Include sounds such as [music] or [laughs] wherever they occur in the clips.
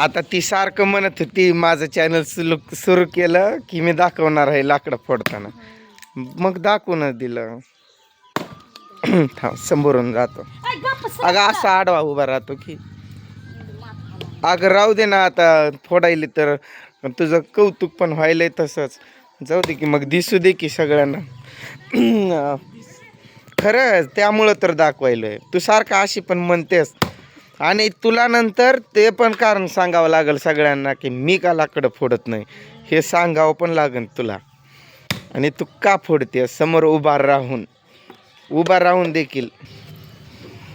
आता ती सारखं म्हणत होती माझं चॅनल सुरू सुरू केलं की मी दाखवणार आहे लाकडं फोडताना. मग दाखवूनच दिलं. [clears throat] थांब समोरून जातो. अगं असा आडवा उभा राहतो की. अगं राहू दे ना आता फोडायली तर. तुझं कौतुक पण व्हायलंय तसंच. जाऊ दे की मग दिसू दे की सगळ्यांना. [clears throat] खरंच त्यामुळं तर दाखवायलंय. तू सारखं अशी पण म्हणतेस. आणि तुला नंतर ते पण कारण सांगावं लागेल सगळ्यांना की मी का लाकडं फोडत नाही. हे सांगावं पण लागेल तुला. आणि तू का फोडते समोर उभा राहून. उभा राहून देखील.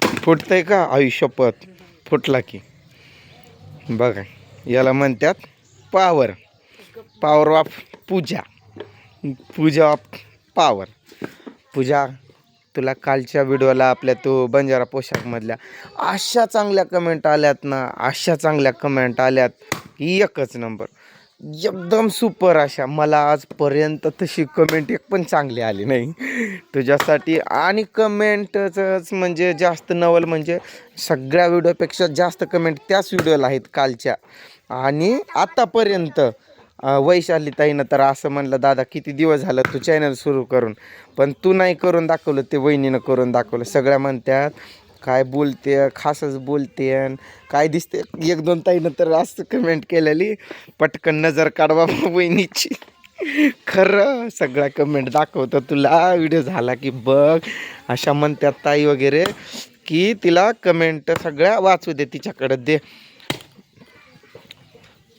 फुटतंय का आयुष्यपत? फुटला की. बघा याला म्हणतात power. Power of Pooja. Pooja of power. Pooja तुला कालच्या व्हिडिओला आपल्या तो बंजारा पोशाखमधल्या अशा चांगल्या कमेंट आल्यात ना अशा चांगल्या कमेंट आल्यात एकच नंबर एकदम सुपर अशा. मला आजपर्यंत तशी कमेंट एक पण चांगली आली नाही. तुझ्यासाठी आणि कमेंटच म्हणजे जास्त नवल म्हणजे सगळ्या व्हिडिओपेक्षा जास्त कमेंट त्याच व्हिडिओला आहेत कालच्या. आणि आतापर्यंत वैशाली ताईनं तर असं म्हणलं दादा किती दिवस झालं तू चॅनल सुरू करून? पण तू नाही करून दाखवलं ते वहिनीनं करून दाखवलं. सगळ्या म्हणतात काय बोलते खासच बोलते काय दिसते? एक दोन ताईनं तर असं कमेंट केलेली पटकन नजर काढवा [laughs] वहिनीची. खरं सगळ्या कमेंट दाखवतं तुला. व्हिडिओ झाला की बघ अशा म्हणतात ताई वगैरे की तिला कमेंट सगळ्या वाचू दे तिच्याकडं दे.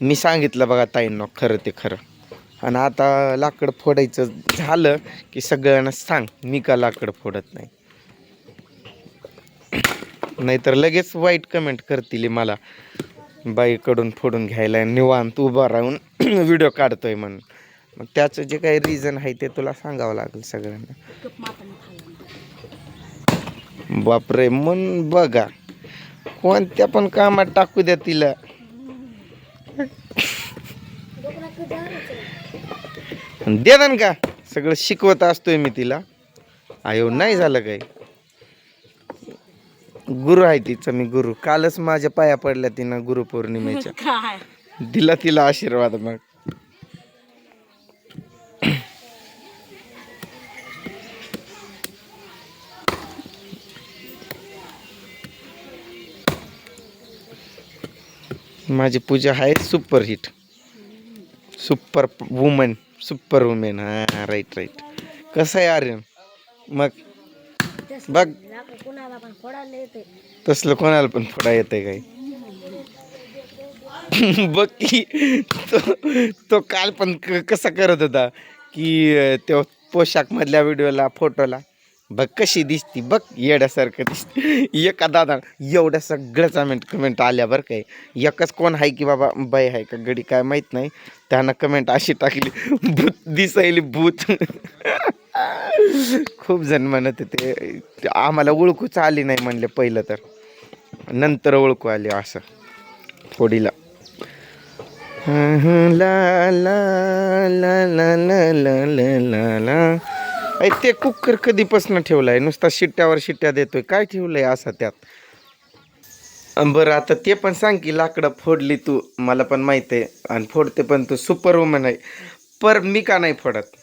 मी सांगितलं बघा ताईंना खरं ते खरं. आणि आता लाकड फोडायचं झालं की सगळ्यांना सांग मी का लाकड फोडत नाही? नाहीतर लगेच वाईट कमेंट करतील मला. बाईकडून फोडून घ्यायला निवांत उभा राहून [clears throat] व्हिडिओ काढतोय म्हणून. मग त्याचं जे काही रिझन आहे ते तुला सांगावं लागेल सगळ्यांना. बापरे मन बघा. कोणत्या पण कामात टाकू द्या तिला. दे ना का? सगळं शिकवत असतोय मी तिला. आयो नाही झालं काही. गुरु आहे तिचं मी गुरु. कालच माझ्या पाया पडल्या तिनं गुरुपौर्णिमेच्या [laughs] दिला तिला आशीर्वाद मग. माझी पूजा आहे super hit super woman super women हा राईट राईट कसं आहे आर्यन? मग बघ. कुणाला पण फोडायला येते तसलं कोणाला पण फोडा येतंय काही. [laughs] बघ की तो तो काल पण क- कसा करत होता की त्यो पोशाख मधल्या व्हिडिओला फोटोला बघ कशी दिसती बघ येड्यासारखं दिसते. एका दादा एवढ्या सगळ्या कमेंट कमेंट आल्या बरं काय एकच कोण आहे की बाबा बाई आहे का गडी काय माहीत नाही. त्यानं कमेंट अशी टाकली भूत दिसायली भूत. खूप जण म्हणत होते ते आम्हाला ओळखूच आली नाही म्हणले पहिलं तर. नंतर ओळखू आली असं फोडीला ला ला ला ला ला ला ला ला ला. अय ते कुकर कधीपासून ठेवलाय? नुसता शिट्ट्यावर शिट्ट्या देतोय. काय ठेवलंय असं त्यात? अं, बरं आता ते पण सांग की लाकडं फोडली तू मला पण माहीत आहे. आणि फोडते पण तू सुपर वुमन आहे. पर मी का नाही फोडत?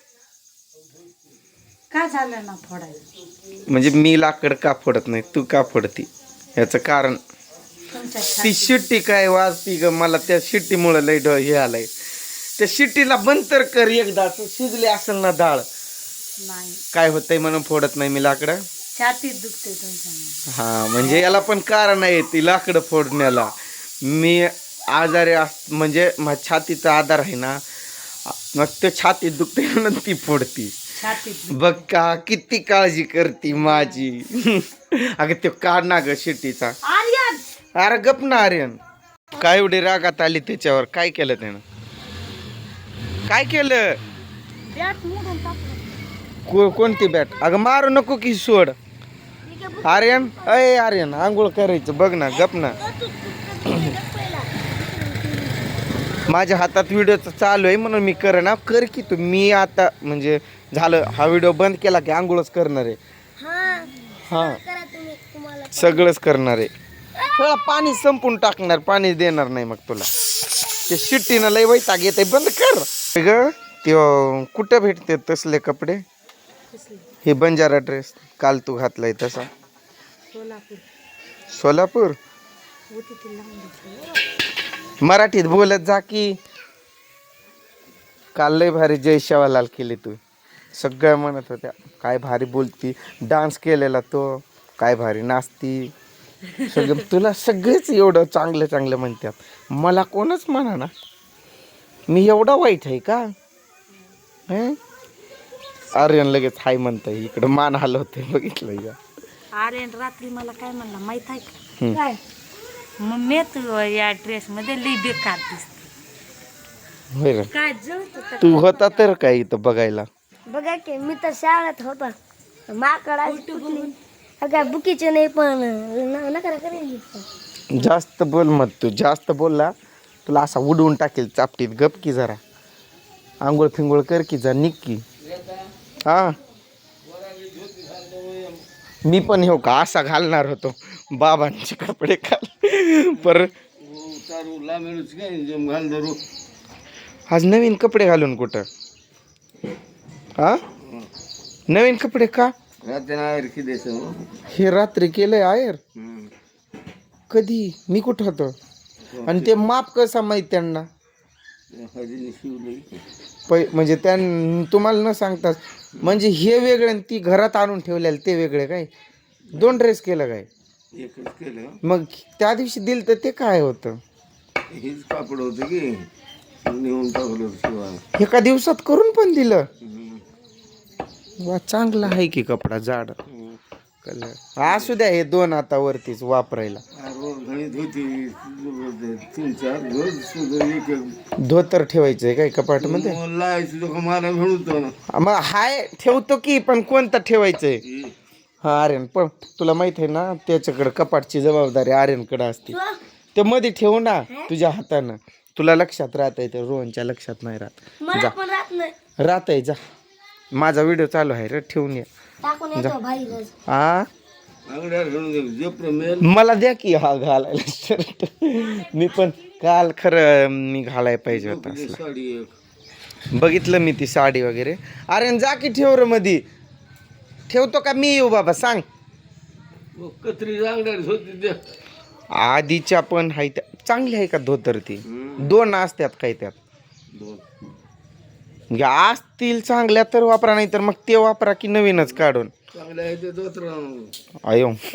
काय झालं ना फोडायला म्हणजे मी लाकड का फोडत नाही तू का फोडती? याचं कारण? ती शिट्टी काय वाजती ग? मला त्या शिट्टीमुळं लय ड हे आलंय. त्या शिट्टीला बंद तर कर एकदा शिजली असेल ना डाळ नाही. काय होतंय म्हणून फोडत नाही मी लाकडं? छातीत दुखते तुमच्या हा म्हणजे याला पण कारण आहे ती लाकडं फोडण्याला. मी आजारी अस म्हणजे छातीचा आधार आहे ना मग ते छातीत दुखते म्हणून ती फोडती. छातीत बघ का किती काळजी करती माझी. अगं ते काढ ना ग आर्यन! अरे गप ना आर्यन. काय एवढी रागात आली त्याच्यावर? काय केलं त्यानं? काय केलं? बॅट मोडून टाकलं. को कोणती बॅट अगं मारू नको की सोड. आर्यन? अय आर्यन आंघोळ करायचं. बघ ना गप ना. माझ्या हातात व्हिडिओ चालू आहे म्हणून मी कर ना कर की तू. मी आता म्हणजे झालं हा व्हिडिओ बंद केला की आंघोळच करणार आहे. हा. सगळंच करणार आहे. सगळं पाणी संपून टाकणार पाणी देणार नाही मग तुला. ते शिट्टीनं लय वैताग येते बंद कर. ग ते कुठं भेटते तसले कपडे? हे बंजारा ड्रेस काल तू घातलाय तसा. सोलापूर. मराठीत बोलत जा की. काल लय भारी जय शेवालाल केली तू. सगळ्या म्हणत होत्या काय भारी बोलती डान्स केलेला तो काय भारी नाचती. सगळं तुला सगळेच एवढं चांगलं चांगलं म्हणतात. मला कोणच म्हणा ना. मी एवढा वाईट आहे का? हं? आर्यन लगेच हाय म्हणतंय इकडं मान हलवते बघितलं का? अरे रात्री मला काय म्हणला माहीत आहे. का? काय? मग मी तू या ड्रेस मध्ये लई बेकार दिसते. होय काय जळत होतं तू होता तर काय इथं बघायला? बघा की मी तर शाळेत होता. माकडा काय बुकीचे नाही पण न- नका करेल जास्त बोल मत तू जास्त बोलला तुला असा उडवून टाकेल चापटीत. गप की जरा. आंघोळ फिंगोळ कर की जा निक की. हा. मी पण हो का असा घालणार होतो? बाबांचे कपडे घाल. पर आज नवीन कपडे घालून कुठं? हा? नवीन कपडे का? हे रात्री केलंय आयर कधी? मी कुठं होतो? आणि ते माप कसा माहीत त्यांना? पै म्हणजे त्यां तुम्हाला न सांगताच म्हणजे हे वेगळे आणि ती घरात आणून ठेवलेलं ते वेगळे काय? दोन ड्रेस केलं काय? एकच केलं. मग त्या दिवशी दिलं तर ते काय होतं? हेच कापड होतं की नेऊन टाकलं शिवाय. एका दिवसात करून पण दिलं. वा चांगला आहे की कपडा जाड. कलर. असू द्या हे दोन आता वरतीच वापरायला. रोज घणीत होती. सुद्धा एक एक धोतर ठेवायचंय काय कपाटमध्ये? लायचं तो मला म्हणतो. ना मग हाय ठेवतो की पण कोणतं ठेवायचंय? हा आर्यन पण तुला माहीत आहे ना त्याच्याकडे कपाटची जबाबदारी आर्यनकडे असते. ते मध्ये ठेवू ना तुझ्या हातानं. तुला लक्षात राहत आहे ते रोहनच्या लक्षात नाही राहत. मला पण राहत नाही. राहत आहे जा. माझा व्हिडिओ चालू आहे रे ठेवून ये. टाकून येतो भाई रोज हा मला. द्या की हा घालायला शर्ट मी पण काल खरं मी घालाय पाहिजे होता असला एक. बघितलं मी ती साडी वगैरे. आर्यन जा की ठेव रे मधी. ठेवतो का? मी येऊ बाबा सांग. आधीच्या पण हाय त्या. चांगली आहे का धोतर ती? दोन असत्यात काय त्यात? दोन. म्हणजे असतील चांगल्या तर वापरा नाही तर मग ते वापरा की नवीनच काढून. अयो. [laughs]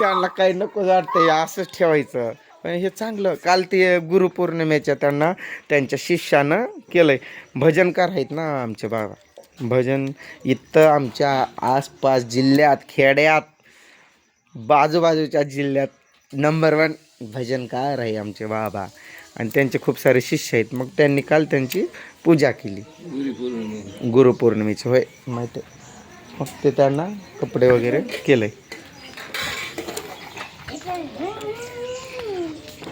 त्यांना काही नको वाटतंय असंच ठेवायचं. पण हे चांगलं काल ते गुरुपौर्णिमेच्या त्यांना त्यांच्या शिष्यानं केलंय. भजनकार आहेत ना आमचे बाबा. भजन इथं आमच्या आसपास जिल्ह्यात खेड्यात बाजूबाजूच्या जिल्ह्यात नंबर वन भजनकार आहे आमचे बाबा. आणि त्यांचे खूप सारे शिष्य आहेत. मग त्यांनी काल त्यांची पूजा केली. गुरुपौर्णिमेची. होय माहिती आहे. मग ते त्यांना कपडे वगैरे केले.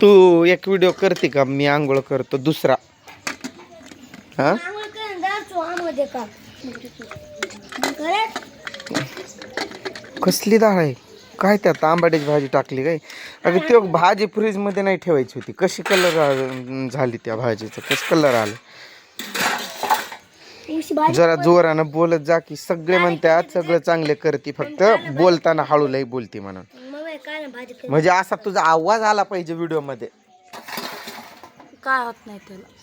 तू एक व्हिडिओ करते का? मी आंघोळ करतो. दुसरा. हा? कसली डाळ आहे? काय त्यात आंबाड्याची भाजी टाकली काय? अगं ते भाजी फ्रीजमध्ये नाही ठेवायची होती. कशी कलर झाली त्या भाजीचं? कसं कलर आलं? जरा जोरानं बोलत जा की सगळे म्हणतात सगळं चांगले करते फक्त बोलताना हळू लई बोलते म्हणून. म्हणजे असा तुझा आवाज आला पाहिजे व्हिडिओमध्ये. काय होत नाही त्याला.